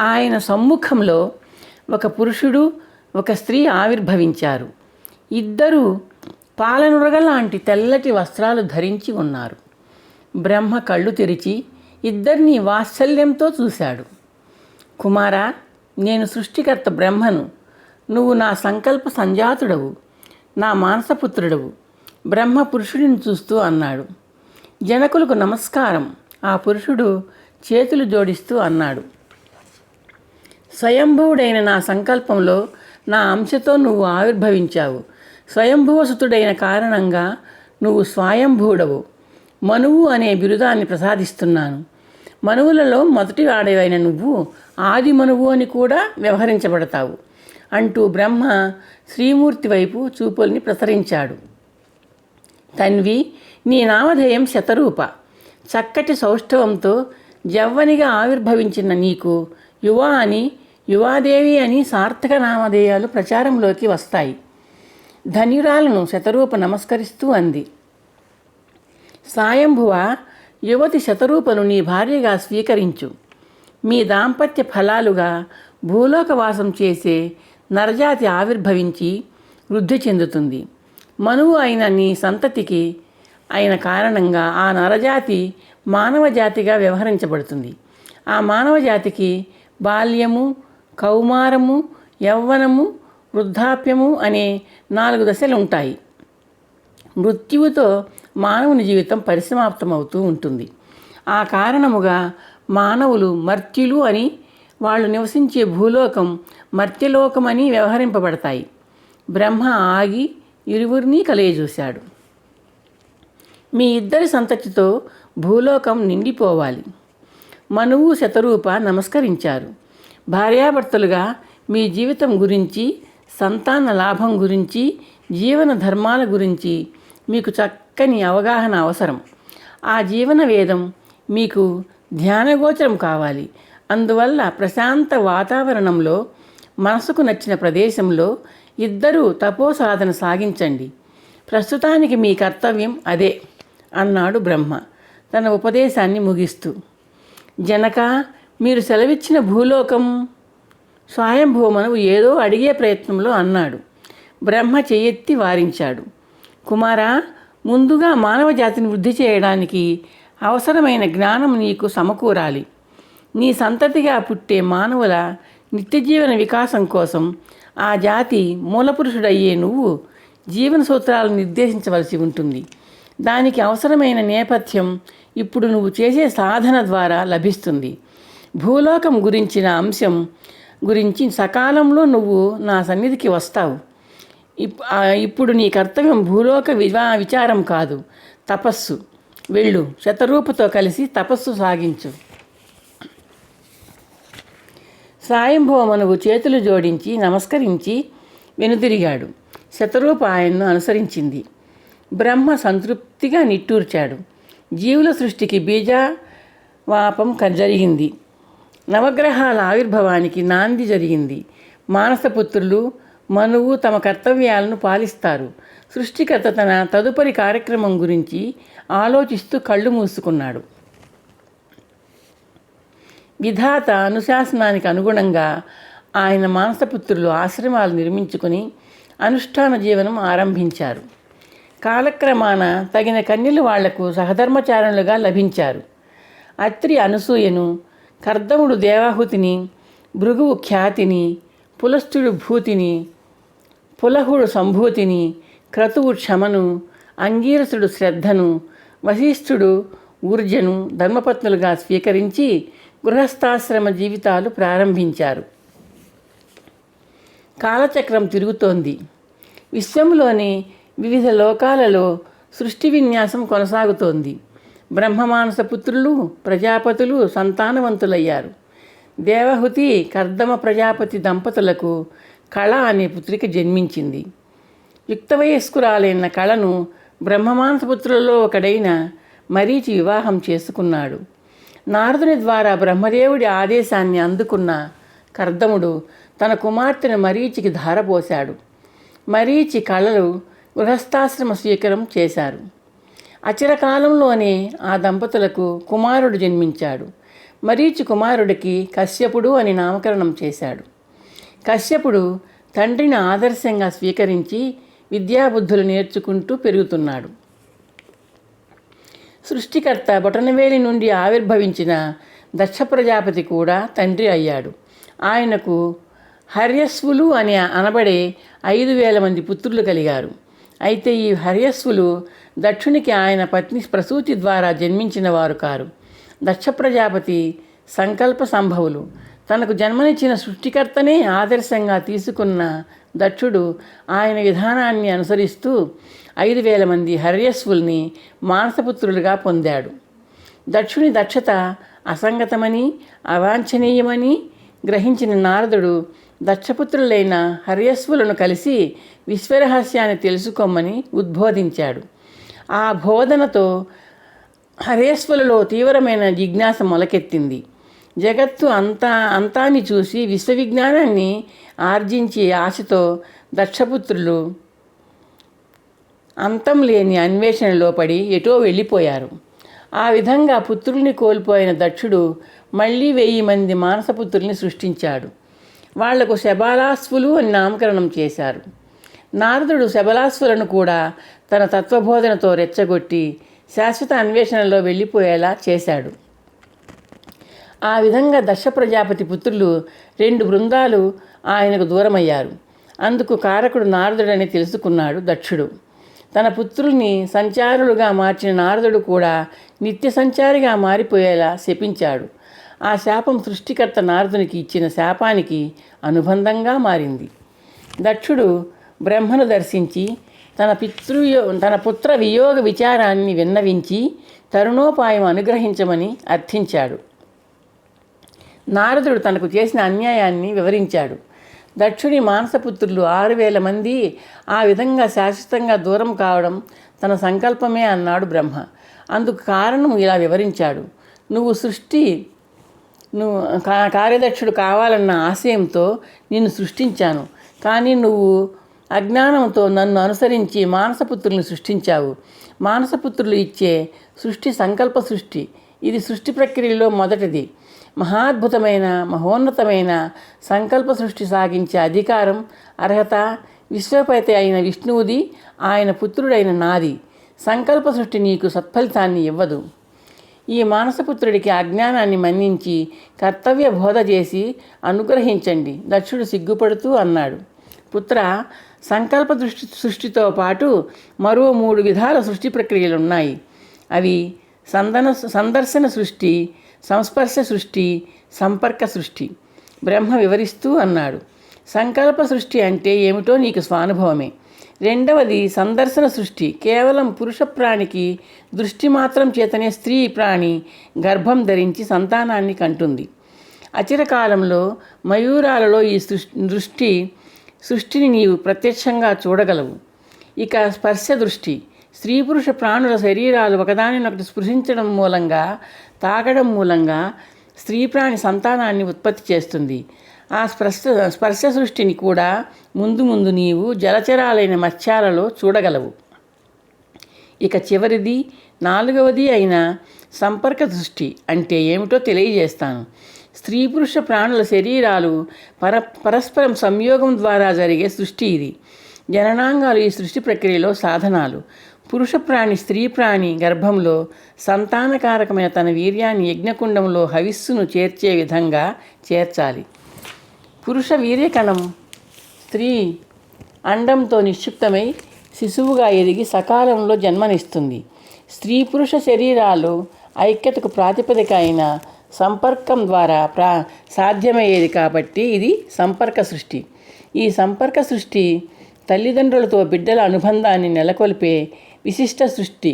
ఆయన సమ్ముఖంలో ఒక పురుషుడు ఒక స్త్రీ ఆవిర్భవించారు. ఇద్దరూ పాలనురగ లాంటి తెల్లటి వస్త్రాలు ధరించి ఉన్నారు. బ్రహ్మ కళ్ళు తెరిచి ఇద్దరిని వాత్సల్యంతో చూశాడు. కుమారా నేను సృష్టికర్త బ్రహ్మను. నువ్వు నా సంకల్ప సంజాతుడవు. నా మానసపుత్రుడవు. బ్రహ్మ పురుషుడిని చూస్తూ అన్నాడు. జనకులకు నమస్కారం. ఆ పురుషుడు చేతులు జోడిస్తూ అన్నాడు. స్వయంభువుడైన నా సంకల్పంలో నా అంశతో నువ్వు ఆవిర్భవించావు. స్వయంభూవసుతుడైన కారణంగా నువ్వు స్వయంభూడవు. మనువు అనే బిరుదాన్ని ప్రసాదిస్తున్నాను. మనువులలో మొదటి వాడవైన నువ్వు ఆది మనువు అని కూడా వ్యవహరించబడతావు అంటూ బ్రహ్మ శ్రీమూర్తి వైపు చూపుల్ని ప్రసరించాడు. తన్వి నీ నామధేయం శతరూప. చక్కటి సౌష్ఠవంతో జవ్వనిగా ఆవిర్భవించిన నీకు యువ అని యువాదేవి అని సార్థక నామధేయాలు ప్రచారంలోకి వస్తాయి. ధన్యురాలను శతరూప నమస్కరిస్తూ అంది. సాయంభువ యువతి శతరూపను నీ భార్యగా స్వీకరించు. మీ దాంపత్య ఫలాలుగా భూలోకవాసం చేసే నరజాతి ఆవిర్భవించి వృద్ధి చెందుతుంది. మనువు అయిన నీ సంతతికి అయిన కారణంగా ఆ నరజాతి మానవ జాతిగా వ్యవహరించబడుతుంది. ఆ మానవ జాతికి బాల్యము కౌమారము యవ్వనము వృద్ధాప్యము అనే నాలుగు దశలు ఉంటాయి. మృత్యువుతో మానవుని జీవితం పరిసమాప్తమవుతూ ఉంటుంది. ఆ కారణముగా మానవులు మర్త్యులు అని వాళ్ళు నివసించే భూలోకం మర్త్యలోకమని వ్యవహరింపబడతాయి. బ్రహ్మ ఆగి ఇరువురిని కలియజూశాడు. మీ ఇద్దరి సంతతితో భూలోకం నిండిపోవాలి. మనువు శతరూప నమస్కరించారు. భార్యాభర్తలుగా మీ జీవితం గురించి సంతాన లాభం గురించి జీవన ధర్మాల గురించి మీకు చక్కని అవగాహన అవసరం. ఆ జీవన వేదం మీకు ధ్యానగోచరం కావాలి. అందువల్ల ప్రశాంత వాతావరణంలో మనసుకు నచ్చిన ప్రదేశంలో ఇద్దరూ తపో సాధన సాగించండి. ప్రస్తుతానికి మీ కర్తవ్యం అదే అన్నాడు బ్రహ్మ. తన ఉపదేశాన్ని ముగిస్తూ. జనక మీరు సెలవిచ్చిన భూలోకం స్వయంభూమను ఏదో అడిగే ప్రయత్నంలో అన్నాడు. బ్రహ్మ చెయ్యెత్తి వారించాడు. కుమారా ముందుగా మానవ జాతిని వృద్ధి చేయడానికి అవసరమైన జ్ఞానం నీకు సమకూరాలి. నీ సంతతిగా పుట్టే మానవుల నిత్యజీవన వికాసం కోసం ఆ జాతి మూలపురుషుడయ్యే నువ్వు జీవన సూత్రాలను నిర్దేశించవలసి ఉంటుంది. దానికి అవసరమైన నేపథ్యం ఇప్పుడు నువ్వు చేసే సాధన ద్వారా లభిస్తుంది. భూలోకం గురించిన అంశం గురించి సకాలంలో నువ్వు నా సన్నిధికి వస్తావు. ఇప్- ఇప్పుడు నీ కర్తవ్యం భూలోక వివా విచారం కాదు తపస్సు. వెళ్ళు శతరూపతో కలిసి తపస్సు సాగించు. సాయంభోమనువు చేతులు జోడించి నమస్కరించి వెనుదిరిగాడు. శతరూప ఆయన్ను అనుసరించింది. బ్రహ్మ సంతృప్తిగా నిట్టూర్చాడు. జీవుల సృష్టికి బీజవాపం క- జరిగింది. నవగ్రహాల ఆవిర్భవానికి నాంది జరిగింది. మానసపుత్రులు మనువు తమ కర్తవ్యాలను పాలిస్తారు. సృష్టికర్త తన తదుపరి కార్యక్రమం గురించి ఆలోచిస్తూ కళ్ళు మూసుకున్నాడు. విధాత అనుశాసనానికి అనుగుణంగా ఆయన మానసపుత్రులు ఆశ్రమాలు నిర్మించుకుని అనుష్ఠాన జీవనం ఆరంభించారు. కాలక్రమాన తగిన కన్యలు వాళ్ళకు సహధర్మచారణులుగా లభించారు. అత్రి అనసూయను కర్దముడు దేవాహుతిని భృగువు ఖ్యాతిని పులస్థుడు భూతిని పులహుడు సంభూతిని క్రతువు క్షమను అంగీరసుడు శ్రద్ధను వశిష్ఠుడు ఊర్జను ధర్మపత్నులుగా స్వీకరించి గృహస్థాశ్రమ జీవితాలు ప్రారంభించారు. కాలచక్రం తిరుగుతోంది. విశ్వంలోని వివిధ లోకాలలో సృష్టి విన్యాసం కొనసాగుతోంది. బ్రహ్మమానస పుత్రులు ప్రజాపతులు సంతానవంతులయ్యారు. దేవహుతి కర్దమ ప్రజాపతి దంపతులకు కళ అనే పుత్రిక జన్మించింది. యుక్తవయస్కురాలైన కళను బ్రహ్మమానసపుత్రులలో ఒకడైన మరీచి వివాహం చేసుకున్నాడు. నారదుని ద్వారా బ్రహ్మదేవుడి ఆదేశాన్ని అందుకున్న కర్దముడు తన కుమార్తెను మరీచికి ధారపోశాడు. మరీచి కళలు గృహస్థాశ్రమ స్వీకారం చేశారు. అచిరకాలంలోనే ఆ దంపతులకు కుమారుడు జన్మించాడు. మరీచి కుమారుడికి కశ్యపుడు అని నామకరణం చేశాడు. కశ్యపుడు తండ్రిని ఆదర్శంగా స్వీకరించి విద్యాబుద్ధులు నేర్చుకుంటూ పెరుగుతున్నాడు. సృష్టికర్త బొటనవేలి నుండి ఆవిర్భవించిన దక్ష ప్రజాపతి కూడా తండ్రి అయ్యాడు. ఆయనకు హర్యస్వులు అని అనబడే ఐదు వేల మంది పుత్రులు కలిగారు. అయితే ఈ హర్యస్సులు దక్షునికి ఆయన పత్ని ప్రసూతి ద్వారా జన్మించిన వారు కారు. దక్ష ప్రజాపతి సంకల్ప సంభవులు. తనకు జన్మనిచ్చిన సృష్టికర్తనే ఆదర్శంగా తీసుకున్న దక్షుడు ఆయన విధానాన్ని అనుసరిస్తూ ఐదు వేల మంది హర్యస్వుల్ని మానసపుత్రులుగా పొందాడు. దక్షుని దక్షత అసంగతమని అవాంఛనీయమని గ్రహించిన నారదుడు దక్షపుత్రులైన హర్యస్వులను కలిసి విశ్వరహస్యాన్ని తెలుసుకోమని ఉద్బోధించాడు. ఆ బోధనతో హరేశ్వరులో తీవ్రమైన జిజ్ఞాస మొలకెత్తింది. జగత్తు అంతా అంతాన్ని చూసి విశ్వవిజ్ఞానాన్ని ఆర్జించే ఆశతో దక్షపుత్రులు అంతం లేని అన్వేషణలో పడి ఎటో వెళ్ళిపోయారు. ఆ విధంగా పుత్రుల్ని కోల్పోయిన దక్షుడు మళ్ళీ వెయ్యి మంది మానసపుత్రుల్ని సృష్టించాడు. వాళ్ళకు శబాలాస్వులు అని నామకరణం చేశారు. నారదుడు శబలాస్వులను కూడా తన తత్వబోధనతో రెచ్చగొట్టి శాశ్వత అన్వేషణలో వెళ్ళిపోయేలా చేశాడు. ఆ విధంగా దశ ప్రజాపతి పుత్రులు రెండు బృందాలు ఆయనకు దూరమయ్యారు. అందుకు కారకుడు నారదుడని తెలుసుకున్నాడు దక్షుడు. తన పుత్రుల్ని సంచారులుగా మార్చిన నారదుడు కూడా నిత్య సంచారిగా మారిపోయేలా శపించాడు. ఆ శాపం సృష్టికర్త నారదునికి ఇచ్చిన శాపానికి అనుబంధంగా మారింది. దక్షుడు బ్రహ్మను దర్శించి తన పితృయో తన పుత్ర వియోగ విచారాన్ని విన్నవించి తరుణోపాయం అనుగ్రహించమని అర్థించాడు. నారదుడు తనకు చేసిన అన్యాయాన్ని వివరించాడు. దక్షుడి మానసపుత్రులు ఆరు వేల మంది ఆ విధంగా శాశ్వతంగా దూరం కావడం తన సంకల్పమే అన్నాడు బ్రహ్మ. అందుకు కారణం ఇలా వివరించాడు. నువ్వు సృష్టి నువ్వు కా- కార్యదక్షుడు కావాలన్న ఆశయంతో నిన్ను సృష్టించాను. కానీ నువ్వు అజ్ఞానంతో నన్ను అనుసరించి మానసపుత్రుల్ని సృష్టించావు. మానసపుత్రులు ఇచ్చే సృష్టి సంకల్ప సృష్టి. ఇది సృష్టి ప్రక్రియలో మొదటిది. మహాద్భుతమైన మహోన్నతమైన సంకల్ప సృష్టి సాగించే అధికారం అర్హత విశ్వపతి అయిన విష్ణువుది ఆయన పుత్రుడైన నాది. సంకల్ప సృష్టి నీకు సత్ఫలితాన్ని ఇవ్వదు. ఈ మానసపుత్రుడికి అజ్ఞానాన్ని మన్నించి కర్తవ్య బోధ చేసి అనుగ్రహించండి. దక్షుడు సిగ్గుపడుతూ అన్నాడు. పుత్ర సంకల్ప దృష్టి సృష్టితో పాటు మరో మూడు విధాల సృష్టి ప్రక్రియలు ఉన్నాయి అవి సందన సందర్శన సృష్టి సంస్పర్శ సృష్టి సంపర్క సృష్టి. బ్రహ్మ వివరిస్తూ అన్నాడు. సంకల్ప సృష్టి అంటే ఏమిటో నీకు స్వానుభవమే. రెండవది సందర్శన సృష్టి. కేవలం పురుష ప్రాణికి దృష్టి మాత్రం చేతనే స్త్రీ ప్రాణి గర్భం ధరించి సంతానాన్ని కంటుంది. అచిరకాలంలో మయూరాలలో ఈ సృష్టి దృష్టి సృష్టిని నీవు ప్రత్యక్షంగా చూడగలవు. ఇక స్పర్శ దృష్టి. స్త్రీ పురుష ప్రాణుల శరీరాలు ఒకదానినొకటి స్పృశించడం మూలంగా తాగడం మూలంగా స్త్రీ ప్రాణి సంతానాన్ని ఉత్పత్తి చేస్తుంది. ఆ స్పర్శ స్పర్శ సృష్టిని కూడా ముందు ముందు నీవు జలచరాలైన మత్స్యాలలో చూడగలవు. ఇక చివరిది నాలుగవది అయిన సంపర్క దృష్టి అంటే ఏమిటో తెలియజేస్తాను. స్త్రీ పురుష ప్రాణుల శరీరాలు పర పరస్పరం సంయోగం ద్వారా జరిగే సృష్టి ఇది. జననాంగాలు ఈ సృష్టి ప్రక్రియలో సాధనాలు. పురుష ప్రాణి స్త్రీ ప్రాణి గర్భంలో సంతానకారకమైన తన వీర్యాన్ని యజ్ఞకుండంలో హవిస్సును చేర్చే విధంగా చేర్చాలి. పురుష వీర్యకణం. స్త్రీ అండంతో నిక్షిప్తమై శిశువుగా ఎదిగి సకాలంలో జన్మనిస్తుంది. స్త్రీ పురుష శరీరాలు ఐక్యతకు ప్రాతిపదిక అయిన సంపర్కం ద్వారా ప్రా సాధ్యమయ్యేది కాబట్టి ఇది సంపర్క సృష్టి. ఈ సంపర్క సృష్టి తల్లిదండ్రులతో బిడ్డల అనుబంధాన్ని నెలకొల్పే విశిష్ట సృష్టి.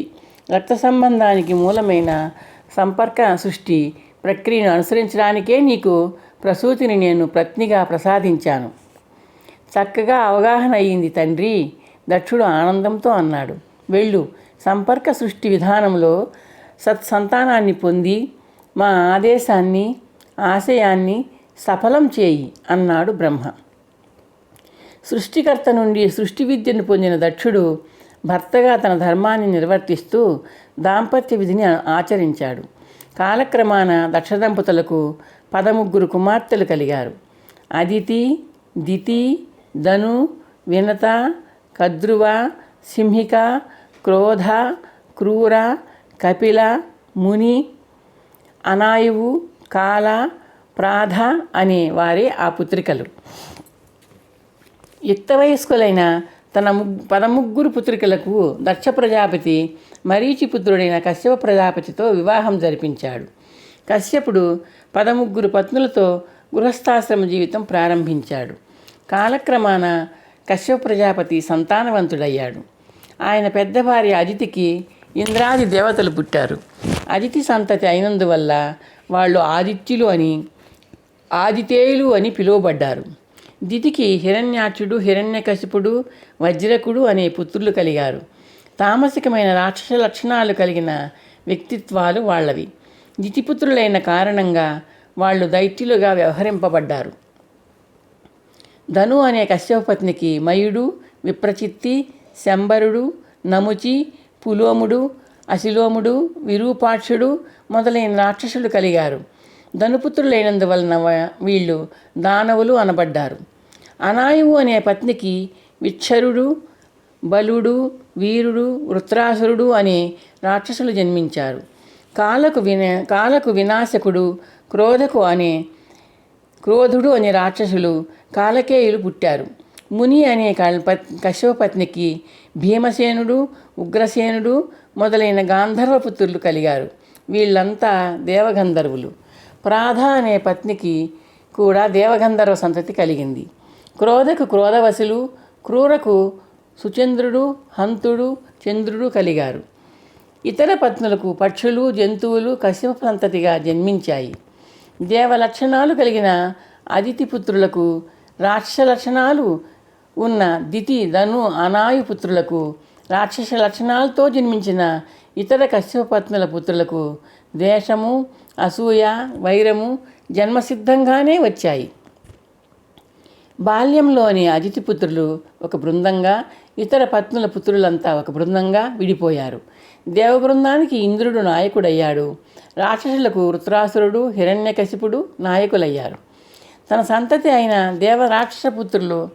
రక్త సంబంధానికి మూలమైన సంపర్క సృష్టి ప్రక్రియను అనుసరించడానికే నీకు ప్రసూతిని నేను పత్నిగా ప్రసాదించాను. చక్కగా అవగాహన అయ్యింది తండ్రి దక్షుడు ఆనందంతో అన్నాడు. వెళ్ళు సంపర్క సృష్టి విధానంలో సత్సంతానాన్ని పొంది మా ఆదేశాన్ని ఆశయాన్ని సఫలం చేయి అన్నాడు బ్రహ్మ. సృష్టికర్త నుండి సృష్టి విద్యను పొందిన దక్షుడు భర్తగా తన ధర్మాన్ని నిర్వర్తిస్తూ దాంపత్య విధిని ఆచరించాడు. కాలక్రమాన దక్షదంపతులకు పదముగ్గురు కుమార్తెలు కలిగారు. అదితి దితి ధను వినత కద్రువ సింహిక క్రోధ క్రూర కపిల ముని అనాయువు కాల ప్రాధ అనే వారే ఆ పుత్రికలు. యుక్త వయస్కులైన తన ముగ్ పదముగ్గురు పుత్రికలకు దక్ష ప్రజాపతి మరీచి పుత్రుడైన కశ్యప ప్రజాపతితో వివాహం జరిపించాడు. కశ్యపుడు పదముగ్గురు పత్నులతో గృహస్థాశ్రమ జీవితం ప్రారంభించాడు. కాలక్రమాన కశ్యప ప్రజాపతి సంతానవంతుడయ్యాడు. ఆయన పెద్ద భార్య అదితికి ఇంద్రాది దేవతలు పుట్టారు. అదితి సంతతి అయినందువల్ల వాళ్ళు ఆదిత్యులు అని ఆదితేయులు అని పిలువబడ్డారు. దితికి హిరణ్యాక్షుడు హిరణ్యకశిపుడు వజ్రకుడు అనే పుత్రులు కలిగారు. తామసికమైన రాక్షస లక్షణాలు కలిగిన వ్యక్తిత్వాలు వాళ్ళవి. దితిపుత్రులైన కారణంగా వాళ్ళు దైత్యులుగా వ్యవహరింపబడ్డారు. ధను అనే కశ్యపపత్నికి మయుడు విప్రచిత్తి శంబరుడు నముచి పులోముడు అశిలోముడు విరూపాక్షుడు మొదలైన రాక్షసులు కలిగారు. ధనుపుత్రులైనందువలన వ- వీళ్ళు దానవులు అనబడ్డారు. అనాయువు అనే పత్నికి విచ్చరుడు బలుడు వీరుడు వృత్రాసురుడు అనే రాక్షసులు జన్మించారు. కాలకు విన కాలకు వినాశకుడు క్రోధకు అనే క్రోధుడు అనే రాక్షసులు కాలకేయులు పుట్టారు. ముని అనే కల్ప కశ్యపత్నికి భీమసేనుడు ఉగ్రసేనుడు మొదలైన గాంధర్వ పుత్రులు కలిగారు. వీళ్ళంతా దేవగంధర్వులు. ప్రాధ అనే పత్నికి కూడా దేవగంధర్వ సంతతి కలిగింది. క్రోధకు క్రోధవశులు క్రూరకు సుచంద్రుడు హంతుడు చంద్రుడు కలిగారు. ఇతర పత్నులకు పక్షులు జంతువులు కశ్యప సంతతిగా జన్మించాయి. దేవ లక్షణాలు కలిగిన అదితి పుత్రులకు రాక్షస లక్షణాలు ఉన్న దితి ధను అనాయు పుత్రులకు రాక్షస లక్షణాలతో జన్మించిన ఇతర కశ్యపత్నుల పుత్రులకు దేశము అసూయ వైరము జన్మసిద్ధంగానే వచ్చాయి. బాల్యంలోని అతిథి పుత్రులు ఒక బృందంగా ఇతర పత్నుల పుత్రులంతా ఒక బృందంగా విడిపోయారు. దేవబృందానికి ఇంద్రుడు నాయకుడయ్యాడు. రాక్షసులకు వృత్రాసురుడు హిరణ్యకశిపుడు నాయకులయ్యారు. తన సంతతి అయిన దేవ పుత్రులు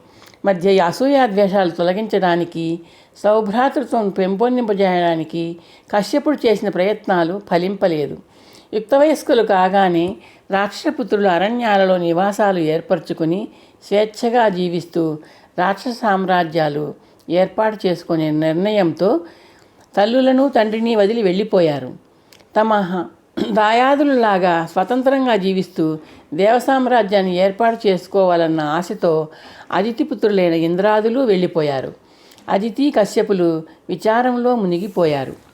మధ్య అసూయాద్వేషాలు తొలగించడానికి సౌభ్రాతృత్వం పెంపొందింపజేయడానికి కశ్యపుడు చేసిన ప్రయత్నాలు ఫలింపలేదు. యుక్తవయస్కులు కాగానే రాక్షసపుత్రులు అరణ్యాలలో నివాసాలు ఏర్పరచుకుని స్వేచ్ఛగా జీవిస్తూ రాక్షస సామ్రాజ్యాలు ఏర్పాటు చేసుకునే నిర్ణయంతో తల్లులను తండ్రిని వదిలి వెళ్ళిపోయారు. తమ హ- దాయాదులలాగా స్వతంత్రంగా జీవిస్తూ దేవసామ్రాజ్యాన్ని ఏర్పాటు చేసుకోవాలన్న ఆశతో అదితిపుత్రులైన ఇంద్రాదులు వెళ్ళిపోయారు. అదితి కశ్యపులు విచారంలో మునిగిపోయారు.